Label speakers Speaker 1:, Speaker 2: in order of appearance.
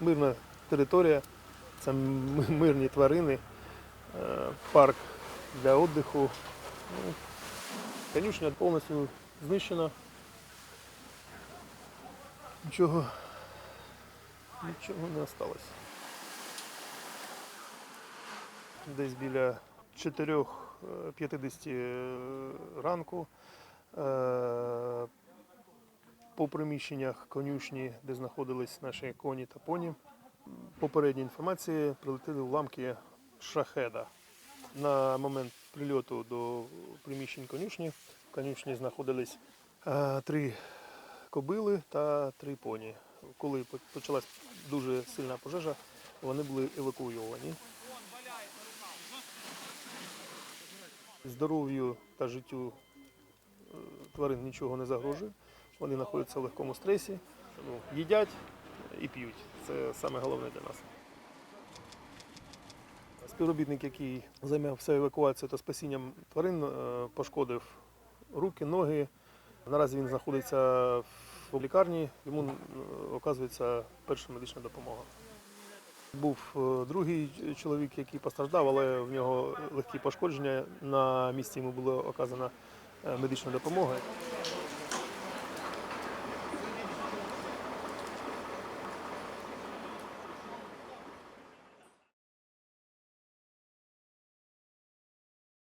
Speaker 1: мирна територія, це мирні тварини, е, парк для віддиху. Ну, Конюшня повністю знищена. Нічого, нічого не залишилось. Десь біля 4.50 ранку е, по приміщеннях конюшні, де знаходились наші коні та поні, попередньої інформації прилетіли уламки шахеда. На момент прильоту до приміщень конюшні в конюшні знаходились е, три кобили та три поні. Коли по- почалась дуже сильна пожежа, вони були евакуйовані. Здоров'ю та життю е, тварин нічого не загрожує. Вони знаходяться в легкому стресі, ну, їдять і п'ють. Це саме головне для нас. Співробітник, який займався евакуацією та спасінням тварин, е, пошкодив руки, ноги. Наразі він знаходиться в лікарні, йому е, оказується перша медична допомога. Був е, другий чоловік, який постраждав, але в нього легкі пошкодження. На місці йому була оказана медична допомога.